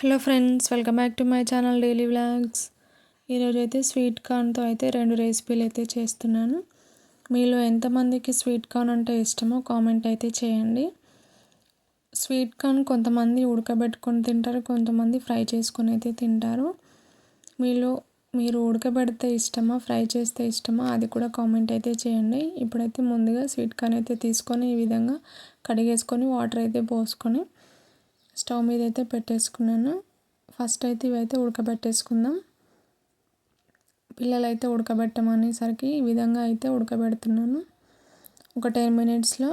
Hello friends welcome back to my channel daily vlogs. ఈరోజు అయితే sweet కార్న్తో అయితే రెండు రెసిపీలు అయితే చేస్తున్నాను. మీలో ఎంతమందికి స్వీట్ కార్న్ అంటే ఇష్టమో కామెంట్ అయితే చేయండి. స్వీట్ కార్న్ కొంతమంది ఉడకబెట్టుకొని తింటారు కొంతమంది ఫ్రై చేసుకొని అయితే తింటారు. మీలో మీరు ఉడకబెడితే ఇష్టమా ఫ్రై చేస్తే ఇష్టమా అది కూడా కామెంట్ అయితే చేయండి. ఇప్పుడైతే ముందుగా స్వీట్ కార్న్ అయితే తీసుకొని ఈ విధంగా కడిగేసుకొని వాటర్ అయితే పోసుకొని స్టవ్ మీద అయితే పెట్టేసుకున్నాను. ఫస్ట్ అయితే ఇవైతే ఉడకబెట్టేసుకుందాం. పిల్లలు అయితే ఉడకబెట్టమనేసరికి ఈ విధంగా అయితే ఉడకబెడుతున్నాను. ఒక టెన్ మినిట్స్లో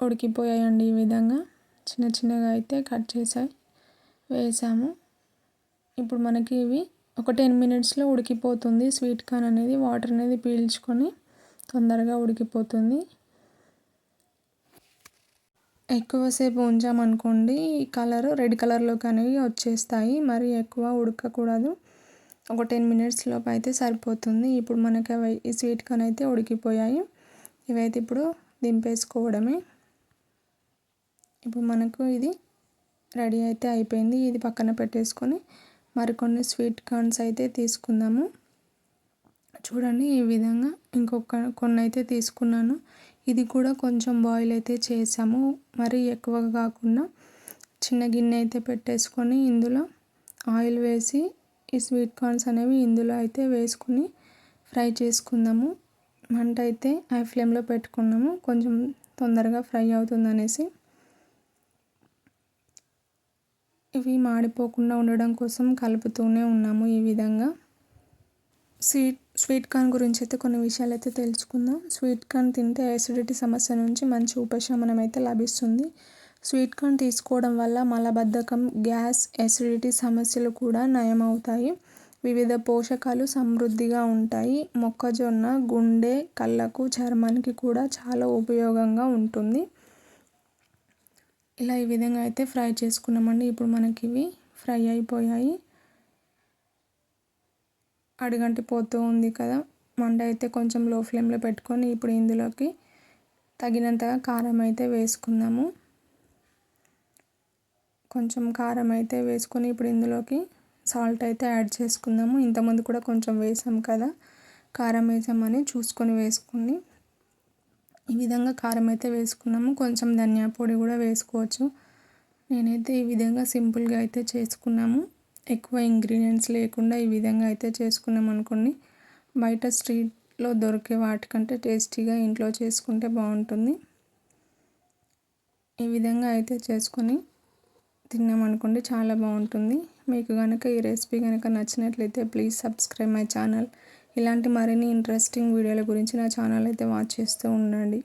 ఉడికిపోయాయండి ఈ విధంగా. చిన్న చిన్నగా అయితే కట్ చేసాయి. వేసాము. ఇప్పుడు మనకి ఇవి ఒక టెన్ మినిట్స్లో ఉడికిపోతుంది. స్వీట్ కార్న్ అనేది వాటర్ అనేది పీల్చుకొని తొందరగా ఉడికిపోతుంది. ఎక్కువసేపు ఉంచామనుకోండి కలర్ రెడ్ కలర్లోకి అనేవి వచ్చేస్తాయి. మరి ఎక్కువ ఉడకకూడదు. ఒక టెన్ మినిట్స్ లోపు అయితే సరిపోతుంది. ఇప్పుడు మనకి అవి ఈ స్వీట్ కార్న్ అయితే ఉడికిపోయాయి. ఇవైతే ఇప్పుడు దింపేసుకోవడమే. ఇప్పుడు మనకు ఇది రెడీ అయితే అయిపోయింది. ఇది పక్కన పెట్టేసుకొని మరికొన్ని స్వీట్ కార్న్స్ అయితే తీసుకుందాము. చూడండి ఈ విధంగా ఇంకొక కొన్ని అయితే తీసుకున్నాను. ఇది కూడా కొంచెం బాయిల్ అయితే చేసాము. మరీ ఎక్కువగా కాకుండా చిన్న గిన్నె అయితే పెట్టేసుకొని ఇందులో ఆయిల్ వేసి ఈ స్వీట్ కార్న్స్ అనేవి ఇందులో అయితే వేసుకుని ఫ్రై చేసుకుందాము. మంట అయితే హై ఫ్లేమ్లో పెట్టుకున్నాము. కొంచెం తొందరగా ఫ్రై అవుతుంది అనేసి ఇవి మాడిపోకుండా ఉండడం కోసం కలుపుతూనే ఉన్నాము ఈ విధంగా. స్వీట్ స్వీట్ కార్న్ గురించి అయితే కొన్ని విషయాలు అయితే తెలుసుకుందాం. స్వీట్ కార్న్ తింటే యాసిడిటీ సమస్య నుంచి మంచి ఉపశమనం అయితే లభిస్తుంది. స్వీట్ కార్న్ తీసుకోవడం వల్ల మలబద్ధకం గ్యాస్ యాసిడిటీ సమస్యలు కూడా నయమవుతాయి. వివిధ పోషకాలు సమృద్ధిగా ఉంటాయి. మొక్కజొన్న గుండె కళ్ళకు చర్మానికి కూడా చాలా ఉపయోగంగా ఉంటుంది. ఇలా ఈ విధంగా అయితే ఫ్రై చేసుకున్నామండి. ఇప్పుడు మనకి ఇవి ఫ్రై అయిపోయాయి. అడుగంటి పోతూ ఉంది కదా. మంట అయితే కొంచెం లో ఫ్లేమ్లో పెట్టుకొని ఇప్పుడు ఇందులోకి తగినంతగా కారం అయితే వేసుకుందాము. కొంచెం కారం అయితే వేసుకొని ఇప్పుడు ఇందులోకి సాల్ట్ అయితే యాడ్ చేసుకుందాము. ఇంతకుముందు కూడా కొంచెం వేసాం కదా. కారం వేసామని చూసుకొని వేసుకుని ఈ విధంగా కారం అయితే వేసుకున్నాము. కొంచెం ధనియా పొడి కూడా వేసుకోవచ్చు. నేనైతే ఈ విధంగా సింపుల్గా అయితే చేసుకున్నాము. ఎక్కువ ఇంగ్రీడియంట్స్ లేకుండా ఈ విధంగా అయితే చేసుకున్నాం అనుకోండి బయట స్ట్రీట్లో దొరికే వాటికంటే టేస్టీగా ఇంట్లో చేసుకుంటే బాగుంటుంది. ఈ విధంగా అయితే చేసుకొని తిన్నామనుకోండి చాలా బాగుంటుంది. మీకు కనుక ఈ రెసిపీ కనుక నచ్చినట్లయితే ప్లీజ్ సబ్స్క్రైబ్ మై ఛానల్ ఇలాంటి మరిన్ని ఇంట్రెస్టింగ్ వీడియోల గురించి నా ఛానల్ అయితే వాచ్ చేస్తూ ఉండండి.